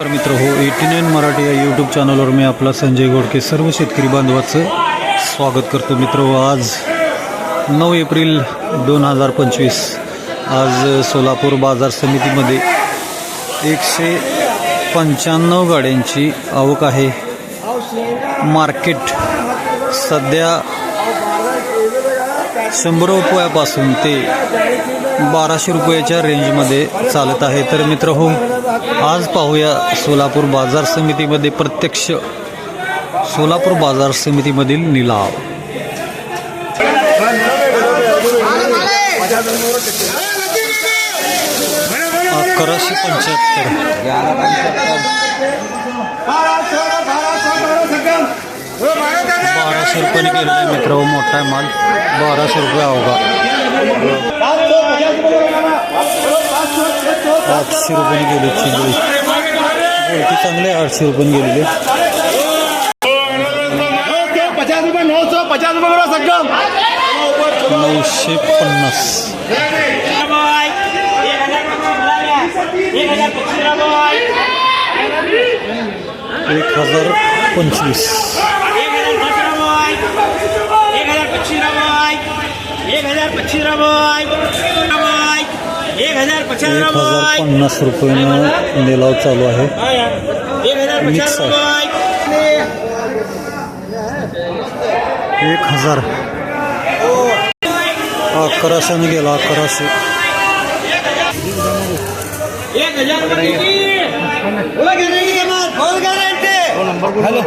तर मित्र हो एटी नाईन मराठी या यूट्यूब चॅनलवर मी आपला संजय गोडके सर्व शेतकरी बांधवाचं स्वागत करतो मित्र. हो आज नऊ एप्रिल दोन हजार पंचवीस. आज सोलापूर बाजार समितीमध्ये एकशे पंच्याण्णव गाड्यांची आवक आहे. मार्केट सध्या शंभर रुपयापासून ते बाराशे रुपयाच्या रेंजमध्ये चालत आहे. तर मित्र हो आज पाहूया सोलापूर बाजार समितीमध्ये प्रत्यक्ष सोलापूर बाजार समितीमधील निलाव. अकराशे पंच्याहत्तर. बाराशे रुपयाने केलेला आहे मित्र हो, मोठा आहे माल. बाराशे रुपये अवघा. आठशे रुपयाने गेले चिंगळी. बोलती चांगले आहे, आठशे रुपयाने गेलेले. रुपये नऊशे पन्नास. एक हजार पंचवीस. एक हजार पचास एक हजार रुपये पन्नास रुपयानं निलाव चालू आहे. एक हजार मिक्स पचास आहे. रुपये एक हजार. अकराशेने गेला अकराशे. एक हजार बोला गॅरंटी. के बाद बोल. गॅरंटी हेलो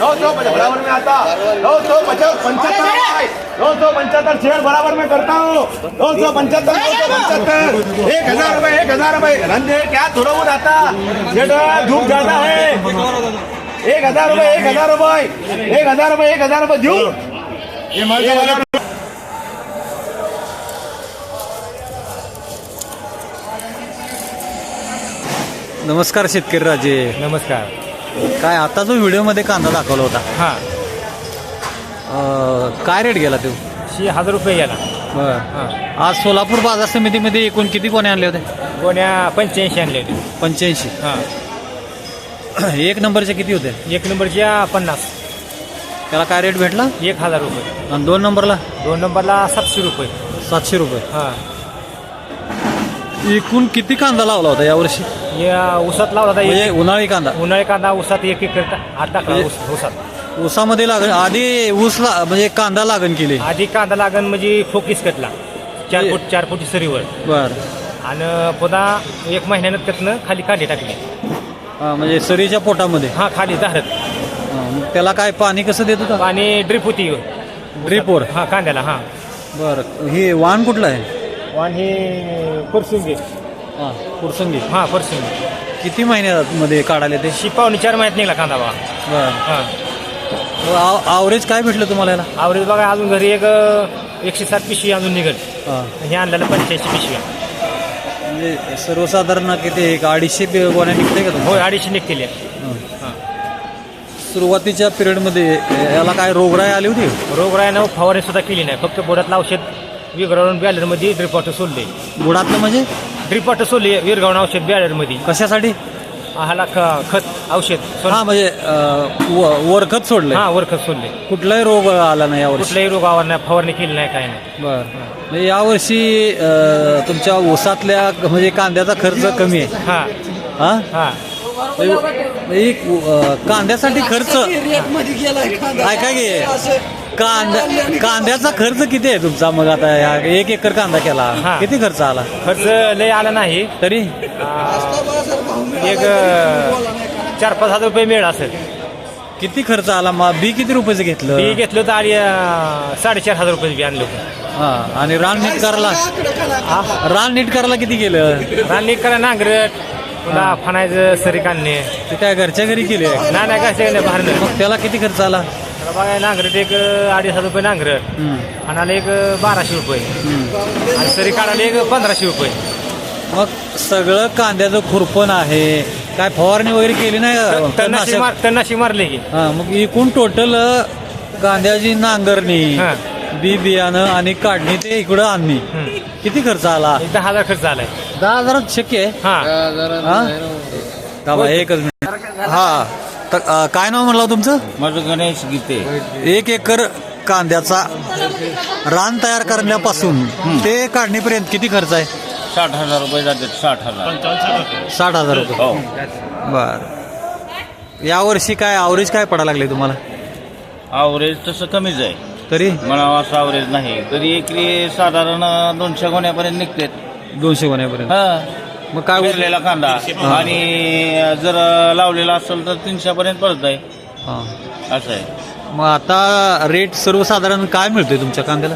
नौ सौ पचास बराबर में आता। नौ सौ पचास पंचहत्तर नौ सौ पंचहत्तर शेयर बराबर में करता हूँ। नौ सौ पंचहत्तर नौ सौ पंचहत्तर। एक हज़ार रुपए एक हज़ार रुपए धंधे क्या थोड़ा बहुत आता। शेठ धूप ज़्यादा है। एक हज़ार रुपए एक हज़ार रुपए एक हज़ार रुपए एक हज़ार रुपए दू का वाला नमस्कार शेतकरी राजे। नमस्कार। काय आता जो व्हिडिओमध्ये कांदा दाखवला होता. हां. अं, काय रेट गेला तो? शी हजार रुपये गेला. बरं. हां. आज सोलापूर बाजार समितीमध्ये एकूण किती कोणी आणले होते? गोण्या पंच्याऐंशी आणले होते. पंच्याऐंशी. हां. एक नंबरचे किती होते? एक नंबरच्या पन्नास. त्याला काय रेट भेटला? एक हजार रुपये. आणि दोन नंबरला? दोन नंबरला सातशे रुपये. सातशे रुपये. हां. एकूण किती कांदा लावला होता यावर्षी या ऊसात लावला होता म्हणजे एक उन्हाळी कांदा? उन्हाळी कांदा ऊसात एक एक करता आठ टाकला म्हणजे- ऊस ऊसात. ऊसामध्ये लागण आधी ऊस ला- म्हणजे कांदा लागण केली. आधी कांदा लागण म्हणजे फोकीस कटला चार म्हणजे- फूट चार फुटी सरीवर. बर. आणि पुन्हा एक महिन्यानं त्यातनं खाली कांदे टाकले. हा, म्हणजे सरीच्या पोटामध्ये? हां खाली हा, मग त्याला काय पाणी कसं देत होता? आणि ड्रिप होती. ड्रिपवर हां कांद्याला हां. बर. हे वाहन कुठलं आहे? आणि परसुंगी हा कुरसंगी हां परसुंगी किती महिन्यामध्ये काढाले ते शिपावणी चार महिन्यात निघाला कांदा बघा. बर. हां. आवरेज काय भेटलं तुम्हाला याला? आवरेज बघा अजून घरी एक अ, एकशे सात पिशवी अजून निघल. हा. हे आणलेलं पंच्याऐंशी पिशव्या. म्हणजे सर्वसाधारण किती एक अडीचशे पे- गोण्या निघते का होय अडीचशे निघतील हा. सुरुवातीच्या पिरियडमध्ये याला काय रोगराई आली होती? रोगराईनं फवारणी सुद्धा केली नाही. फक्त बोडातलं औषध विरघळून बॅलरमध्ये ड्रिपॉट सोडले. बुडातलं म्हणजे? ड्रिपॉट सोडले विरघळून औषध बॅलरमध्ये. कशासाठी? हाला ख- खत औषध सोड- हा म्हणजे अं, व- वरखत सोडलंय. हा वर खत सोडले. कुठलाही रोग आला नाही यावर्षी. कुठल्याही रोगावर नाही फवारणी केली नाही काय नाही. बर. म्हणजे यावर्षी अं, तुमच्या ऊसातल्या म्हणजे कांद्याचा खर्च कमी आहे. हा. हा? हा. म्हणजे म्हणजे एक, अं, कांद्यासाठी खर्च. ऐका घे कांदा कांद्याचा खर्च किती आहे तुमचा? मग आता या एक एकर कांदा केला. हा. किती खर्च आला? खर्च लय आला नाही. तरी? एक अ, चार पाच हजार रुपये मिळाला असेल. किती खर्च आला? मग बी किती रुपयाचं घेतलं? बी घेतलं तर आणि अ, साडेचार हजार रुपये बी आणलं हा आणि रान नीट करायला रान नीट करायला किती गेलं? राननी करा नांगरट पुन्हा फणायचं सरी काढणे ते काय घरच्या घरी केले नाही नाही काय नाही बाहेर मग त्याला किती खर्च आला? बघा नांगरट एक अडीच हजार रुपये नांगरट हम्म, फणाला एक बाराशे रुपये. आणि सरी काढायला एक पंधराशे रुपये. मग सगळं कांद्याचं खुरपण आहे. काय फवारणी वगैरे केली नाही का? तन्नाशी? मार तन्नाशी मारले की. हा मग एकूण टोटल कांद्याची नांगरणी हा. बी बियाणं आणि काढणी ते इकडं आणणी. हम्म. किती खर्च आला? एक दहा हजार खर्च आलाय. दहा हजारात शक्य आहे? हा. हा? थांबा एकच मिनिट. हा. तर अ, काय नाव म्हणलं तुमचं? माझं गणेश गीते. एक एकर कांद्याचा रान तयार करण्यापासून ते काढणीपर्यंत किती खर्च आहे? साठ हजार रुपये जातात साठ हजार. साठ हजार रुपये. हो. बर. यावर्षी काय आवरेज काय पडायला लागले तुम्हाला? आवरेज तसं कमीच आहे. तरी? मला असं आवरेज नाही. तरी एकरी साधारण दोनशे गोण्यापर्यंत निघते दोनशे गोण्यापर्यंत. हा. मग काय उरले पेरलेला कांदा आणि जर लावलेला असेल तर तीनशे पर्यंत पडत आहे हा. असं आहे. मग आता रेट सर्वसाधारण काय मिळतोय तुमच्या कांद्याला?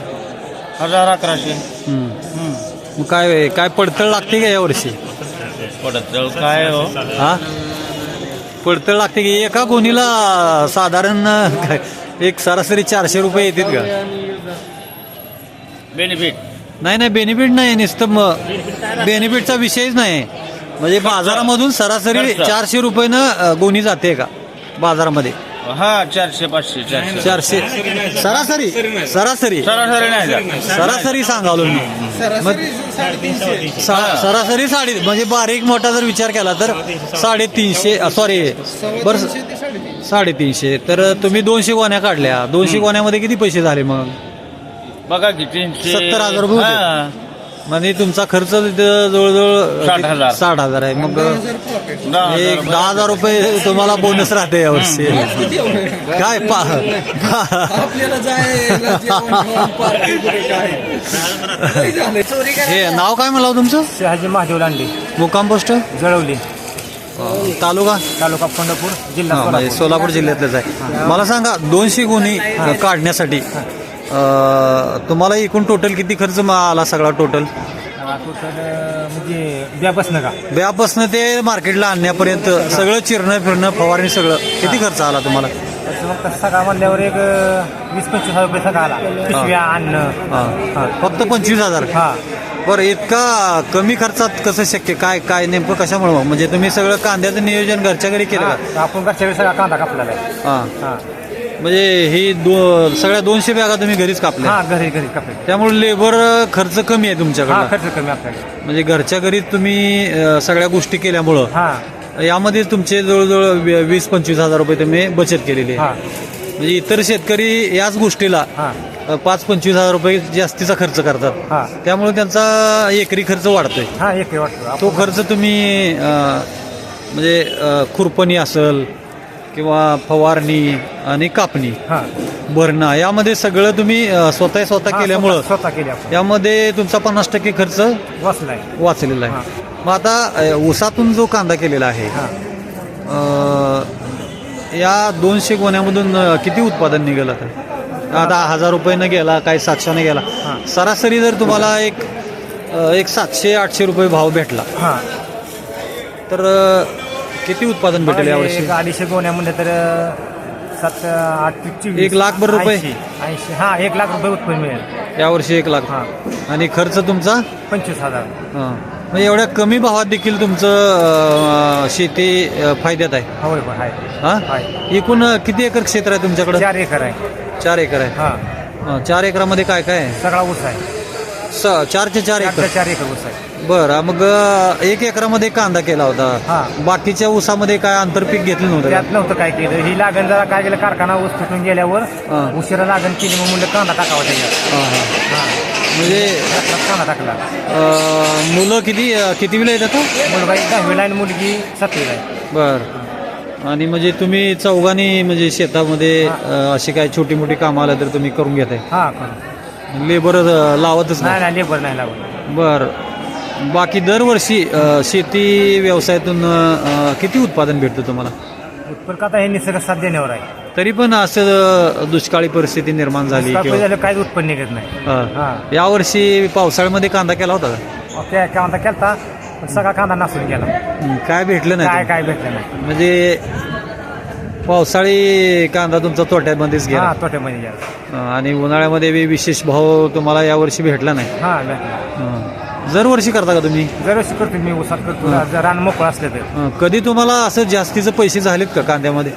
हजार अकराशे. हम्म. हम्म. मग काय काय पडतळ लागते का यावर्षी पडत तर काय हो? हा? पडतळ लागते की एका गोणीला साधारण काय एक सरासरी चारशे रुपये येतात का? बेनिफिट नाही नाही बेनिफिट नाही नुसतं मग बेनिफिटचा विषयच नाही. म्हणजे बाजारामधून सरासरी खर्च. चारशे रुपयेनं गोणी जाते का बाजारामध्ये? हा चारशे पाचशे चारशे. चारशे. सरासरी? सरासरी? सरासरी नाही जात. सरासरी सांगालो मी. मग सा- सरासरी साडे म्हणजे बारीक मोठा जर विचार केला तर साडेतीनशे सॉरी बर साडेतीनशे. तर तुम्ही दोनशे गोण्या काढल्या. दोनशे गोण्यामध्ये किती पैसे झाले मग? बघा की तीनशे सत्तर हजार रुपये होते. हा. म्हणजे तुमचा खर्च तिथं जवळजवळ साठ हजार. साठ हजार आहे. मग दहा हजार एक रुपये. दहा हजार रुपये तुम्हाला बोनस राहते यावर्षी काय पा आपल्याला जायला जेवण खाऊन पार्टी कुठे काय? चोरी हे नाव काय म्हणलं तुमचं? शहाजी महादेव लांडे. मुक्काम पोस्ट जळवली. तालुका? तालुका पंढरपूर जिल्हा हा, म्हणजे सोलापूर. जिल्ह्यातलंच आहे. मला सांगा दोनशे गुन्हे काढण्यासाठी अ, तुम्हाला एकूण टोटल किती खर्च मा- आला सगळा टोटल टोटल म्हणजे ब्या बसणं का? ब्यापासनं ते मार्केटला आणण्यापर्यंत सगळं चिरणं फिरणं फवारणी सगळं. किती खर्च आला तुम्हाला? मग तसं म्हणल्यावर एक अं, वीस पंचवीस हजार रुपये सगळा आला. पिशव्या हा. हा. फक्त पंचवीस हजार? हा. बरं इतका कमी खर्चात कसं शक्य? काय काय नेमकं कशामुळे? म्हणजे तुम्ही सगळं कांद्याचं नियोजन घरच्या घरी केलं हा, आपण घरच्या वेळेस सगळा कांदा कापलेला आहे. हा. हा. म्हणजे ही दो सगळ्या दोनशे बॅगा तुम्ही घरीच कापल्या. हा घरी घरी कापले त्यामुळे लेबर खर्च कमी आहे हा तुमच्याकडे खर्च कमी आपल्याकडे. म्हणजे घरच्या घरी तुम्ही अ, सगळ्या गोष्टी केल्यामुळं हा. यामध्ये तुमचे जवळजवळ वी- वीस पंचवीस हजार रुपये तुम्ही बचत केलेली हा. आहे म्हणजे इतर शेतकरी याच गोष्टीला हा. अ, पाच पंचवीस हजार रुपये जास्तीचा खर्च करतात. हा. त्यामुळे त्यांचा एकरी खर्च वाढतोय. हा एक वाटतो तो खर्च तुम्ही अ, म्हणजे अ, खुरपणी असेल किंवा फवारणी आणि कापणी. हा. भरणा यामध्ये सगळं तुम्ही अ, स्वतः स्वतः हा, केल्यामुळं स्वतः स्वतः केले आपण. यामध्ये तुमचा पन्नास टक्के खर्च वाचलाय वाचलेला. आहे. मग आता अ, ऊसातून जो कांदा केलेला आहे हा. अ, या दोनशे गोण्यामधून अ, किती उत्पादन निघेल आता? आता हजार रुपयानं गेला काही सातशेनं गेला. हा. सरासरी जर तुम्हाला एक अ, एक सातशे आठशे रुपये भाव भेटला हा. तर अ, किती उत्पादन भेटेल यावर्षी? एक अडीचशे गोण्या म्हणलं तर सात आठ चोवीस एक लाख भर रुपये? ऐंशी हा एक लाख रुपये उत्पन्न मिळेल. यावर्षी एक लाख. हा. आणि खर्च तुमचा? पंचवीस हजार. हा. म्हणजे एवढ्या कमी भावात देखील तुमचं अ, शेती अ, फायद्यात आहे? होय होय आहे. हा? आहे. एकूण अ, किती एकर क्षेत्र आहे तुमच्याकडे? चार एकर आहे. चार एकर आहे. हा. चार एकरामध्ये काय काय आहे? सगळा ऊस आहे. स चारचे चार एकर. चार एकर ऊस आहे. बरं मग अ, एक एकरामध्ये कांदा केला होता. हा. बाकीच्या ऊसामध्ये काय आंतरपीक घेतलं नव्हतं त्यात? नव्हतं काय केलं. ही लागण जरा काय केलं कारखाना ऊस तुटून गेल्यावर हा. उशिरा लागण केली मग म्हणलं कांदा टाकावा त्याच्यात. हा, हा. हा. म्हणजे कांदा टाकला. अ, मुलं किती अ, किती वेळा येतात मुलगा एक दहावीला आहे आणि मुलगी सातवीला आहे. बर. आणि म्हणजे तुम्ही चौघांनी म्हणजे शेतामध्ये अ, अशी काय छोटी मोठी कामं आलं तर तुम्ही करून घेताय? हा करू. लेबर लावतच नाही. नाही लेबर नाही लागत बर. बाकी दरवर्षी अ, शेती व्यवसायातून अ, किती उत्पादन भेटतं तुम्हाला? उत्पन्न आता हे निसर्ग साथ देण्यावर आहे. तरी पण असं अ, दुष्काळी परिस्थिती निर्माण झाली किंवा झालं काहीच उत्पन्न निघत नाही. हा. यावर्षी पावसाळ्यामध्ये कांदा केला होता का? त्या कांदा केलता पण सगळा कांदा नासून गेला. हं, काय भेटलं काय नाही काय भेटलं नाही. म्हणजे पावसाळी कांदा तुमचा तोट्यामध्येच गेला. हा तोट्यामध्ये गेला. हं, आणि उन्हाळ्यामध्ये बी विशेष भाव तुम्हाला यावर्षी भेटला नाही. हा भेटला. हं. दरवर्षी करता का तुम्ही? दरवर्षी करतो मी उसात करतो. जर रान मोकळं असलं तर. हं, कधी तुम्हाला असं जास्तीचे पैसे झालेत का कांद्यामध्ये?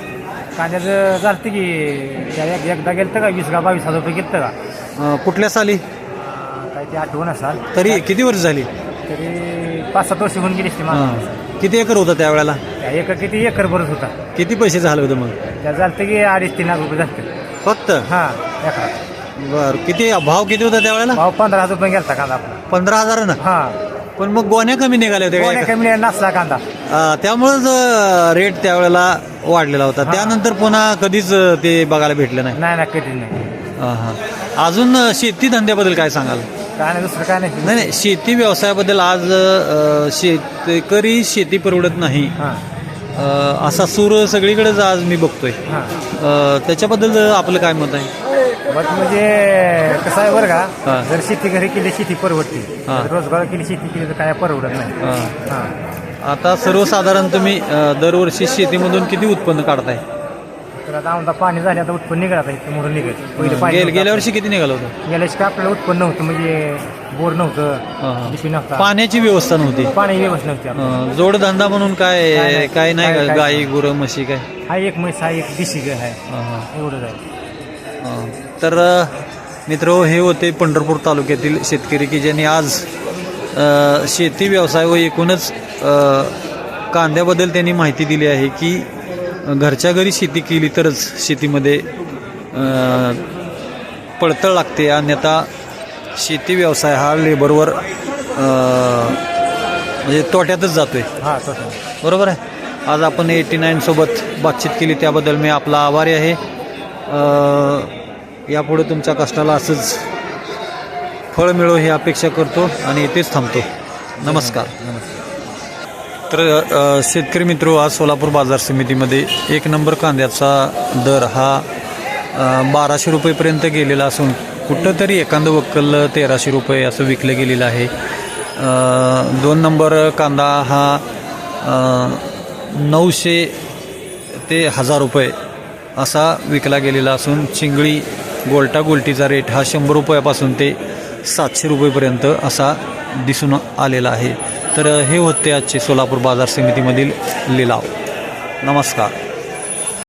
कांद्याचं झालं की त्या एक- एकदा गेलं का? वीस का बावीस हजार रुपये गेलं का? कुठल्या साली? काय ते आठवण असाल. तरी किती वर्ष झाली? तरी पाच सात वर्ष होऊन गेली असते मला. हं. किती एकर होता त्यावेळेला? त्या एकर किती एकर भरत होता? किती पैसे झालं होतं मग? त्या झालं की अडीच तीन लाख रुपये झाले फक्त? हा एका बर किती भाव किती होता त्यावेळेला? भाव पंधरा हजार रुपये गेलता कांदा आपला. पंधरा हजार ना हा. पण मग गोण्या कमी निघाल्या होत्या कोण्या काय कमी नसला कांदा. अं, त्यामुळेच अं, रेट त्यावेळेला वाढलेला होता. त्यानंतर पुन्हा कधीच अं, ते बघायला भेटलं नाही? नाही ना कधीच नाही. हा, हा. अजून अं, शेती धंद्याबद्दल काय सांगाल? काय नाही दुसरं काय नाही. नाही नाही शेती व्यवसायाबद्दल आज अं, शेतकरी शेती परवडत नाही. हा. असा सूर सगळीकडेच आज मी बघतोय. हा. अं, त्याच्याबद्दल आपलं काय मत आहे? बट म्हणजे कसं आहे बरं हा. का जर शेती घरी केली शेती परवडते. हा. जर रोजगार केली शेती केली तर काय परवडत नाही. अं, हा. आता सर्वसाधारण तुम्ही अं, दरवर्षी शेतीमधून किती उत्पन्न काढताय? तर आता पाणी झाले आता उत्पन्न इथे पहिले पाणी गेल- नव्हतं. गेल्या वर्षी किती निघालं होतं गेल्या वर्षी काय आपल्याला उत्पन्न नव्हतं म्हणजे बोर हा, नव्हतं. डिपी नव्हता पाण्याची व्यवस्था नव्हती पाणी व्यवस्था नव्हती. अं, जोडधंदा म्हणून काय काय नाही. काय नाही काय- का काय- गाई गुरं म्हशी काय हा एक म्हैस हा एक दिशी गाय आहे हा, हा. एवढंच आहे अं, तर मित्र हे होते पंढरपूर तालुक्यातील शेतकरी की ज्यांनी आज अं, शेती व्यवसाय व एकूणच अं, कांद्याबद्दल त्यांनी माहिती दिली आहे की घरच्या घरी शेती केली तरच शेतीमध्ये पडतळ लागते. अन्यथा शेती व्यवसाय हा लेबरवर म्हणजे तोट्यातच जातोय. हा बरोबर आहे? आज आपण एटी नाईन सोबत बातचीत केली. त्याबद्दल मी आपला आभारी आहे. यापुढे तुमच्या कष्टाला असंच फळ मिळो ही अपेक्षा करतो आणि इथेच थांबतो. नमस्कार. तर शेतकरी मित्र आज सोलापूर बाजार समितीमध्ये एक नंबर कांद्याचा दर हा बाराशे रुपयेपर्यंत गेलेला असून कुठंतरी एखादं वक्कल तेराशे रुपये असं विकलं गेलेलं आहे. दोन नंबर कांदा हा नऊशे ते हजार रुपये असा विकला गेलेला असून चिंगळी गोल्टा गोल्टीचा रेट हा शंभर रुपयापासून ते सातशे रुपयेपर्यंत असा दिसून आलेला आहे. तर हे होते आजचे सोलापूर बाजार समितीमधील लिलाव. नमस्कार.